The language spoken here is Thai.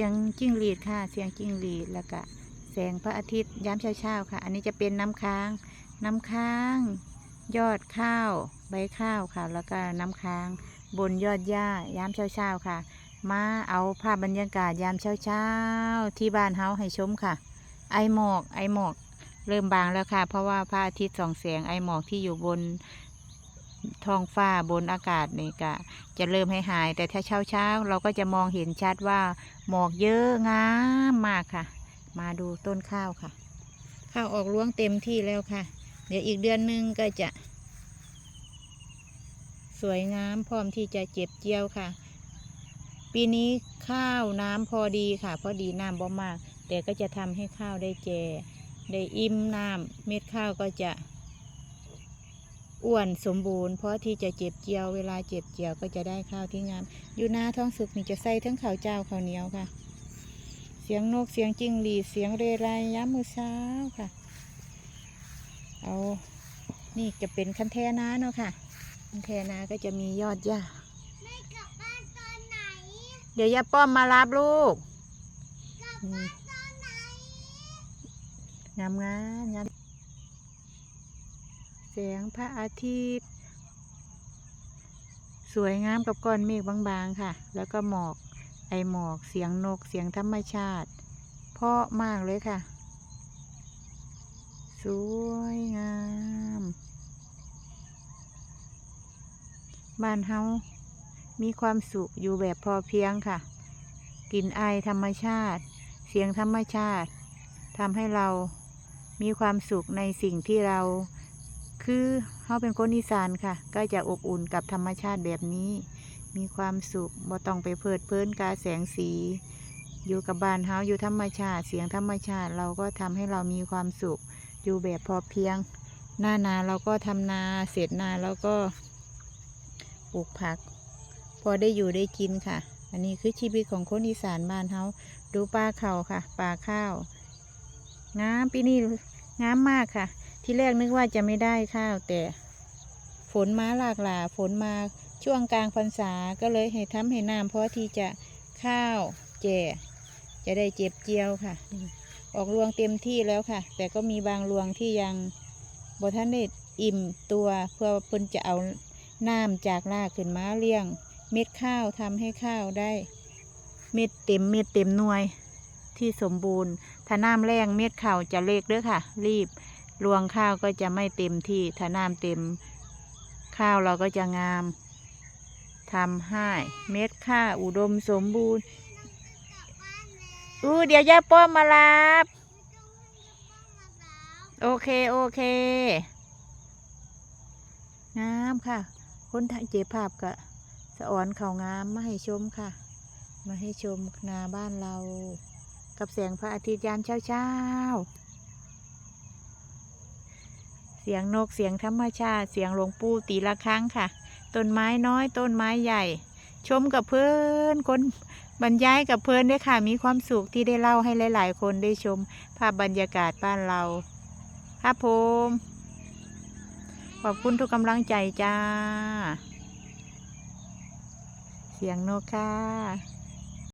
สียงจิ้งหรีดค่ะ เสียงจิ้งหรีดแล้วก็แสงพระอาทิตย์ยามเช้าๆค่ะ อันนี้จะเป็นน้ำค้าง น้ำค้าง ยอดข้าว ใบข้าวค่ะ แล้วก็น้ำค้าง บนยอดหญ้ายามเช้าๆค่ะ มาเอาภาพบรรยากาศยามเช้าๆที่บ้านเฮาให้ชมค่ะ ไอหมอกไอหมอกเริ่มบางแล้วค่ะ เพราะว่าพระอาทิตย์ส่องแสงไอหมอกที่อยู่บน ท้องฟ้าบนอากาศนี่ก็จะเริ่มให้หาย แต่ถ้าเช้าเช้าเราก็จะมองเห็นชัดว่าหมอกเยอะงามมากค่ะ มาดูต้นข้าวค่ะ ข้าวออกรวงเต็มที่แล้วค่ะ เดี๋ยวอีกเดือนหนึงก็จะ สวยงามพร้อมที่จะเจ็บเจียวค่ะ ปีนี้ข้าวน้ำพอดีค่ะ พอดีน้ำบ่มาก แต่ก็จะทำให้ข้าวได้แจได้อิ่มน้ำเม็ดข้าวก็จะ อ้วนสมบูรณ์เพราะที่จะเจ็บเจียวเวลาเจ็บเจียวก็จะได้ข้าวที่งาม อยู่หน้าท้องสุกนี่จะใส่ทั้งข้าวเจ้าข้าวเหนียวค่ะ เสียงนกเสียงจิ้งหรีดเสียงเรไรย้ำมือเช้าค่ะ เอานี่จะเป็นคันแทนาเนาะค่ะ คันแทนาก็จะมียอดหญ้าแม่กลับบ้านตอนไหน เดี๋ยวย่าป้อมมารับลูกกลับอืมบ้านตอนไหนงามงามงามแส งพระอาทิตย์ สวยงามกับก้อนเมฆบางๆค่ะ แล้วก็หมอก ไอหมอก เสียงนก เสียงธรรมชาติ เพาะมากเลยค่ะ สวยงาม บ้านเฮา มีความสุขอยู่แบบพอเพียงค่ะ กลิ่นไอธรรมชาติ เสียงธรรมชาติทำให้เรามีความสุขในสิ่งที่เรา คือเขาเป็นคนอีสานค่ะ ก็จะอบอุ่นกับธรรมชาติแบบนี้ มีความสุขบ่ต้องไปเพลิดเพลินกาแสงสี อยู่กับบ้านเฮาอยู่ธรรมชาติ เสียงธรรมชาติเราก็ทำให้เรามีความสุข อยู่แบบพอเพียง หน้านาเราก็ทำนาเสร็จนาแล้วก็ปลูกผัก พอได้อยู่ได้กินค่ะ อันนี้คือชีวิตของคนอีสานบ้านเฮาดูปลาเขาค่ะปลาข้าวงามปีนี้งามมากค่ะ ที่แรกนึกว่าจะไม่ได้ข้าวแต่ฝนมาหลากหลาฝนมาช่วงกลางพรรษาก็เลยให้ทำให้น้ำเพราะที่จะข้าวแจ่จะได้เจ็บเจียวค่ะ ออกรวงเต็มที่แล้วค่ะ แต่ก็มีบางรวงที่ยังบทันได้อิ่มตัวเพื่อเพิ่นจะเอาน้ำจากรากขึ้นมาเลี้ยง เม็ดข้าวทำให้ข้าวได้ เม็ดเต็มเม็ดเต็มหน่วยที่สมบูรณ์ ถ้าน้ำแรงเม็ดข้าวจะเล็กเด้อค่ะ รีบ รวงข้าวก็จะไม่เต็มที่ถ้าน้ำเต็ม ข้าวเราก็จะงามทำให้เม็ดข้าวอุดมสมบูรณ์อู้เดี๋ยวย่าป้อมมารับโอเค โอเค งามค่ะ คนถ่ายเจ็บภาพกะสะออนเขางามมาให้ชมค่ะ มาให้ชมนาบ้านเรา กับแสงพระอาทิตย์ยามเช้าเช้า สียงนกเสียงธรรมชาติ เสียงหลวงปู่ตีละครั้งค่ะ ต้นไม้น้อย ต้นไม้ใหญ่ ชมกับเพื่อนคนบรรยายกับเพื่อนด้วยค่ะ มีความสุขที่ได้เล่าให้หลาย ๆ คนได้ชม ภาพบรรยากาศบ้านเราครับผมขอบคุณทุกกำลังใจจ้า เสียงนกค่ะ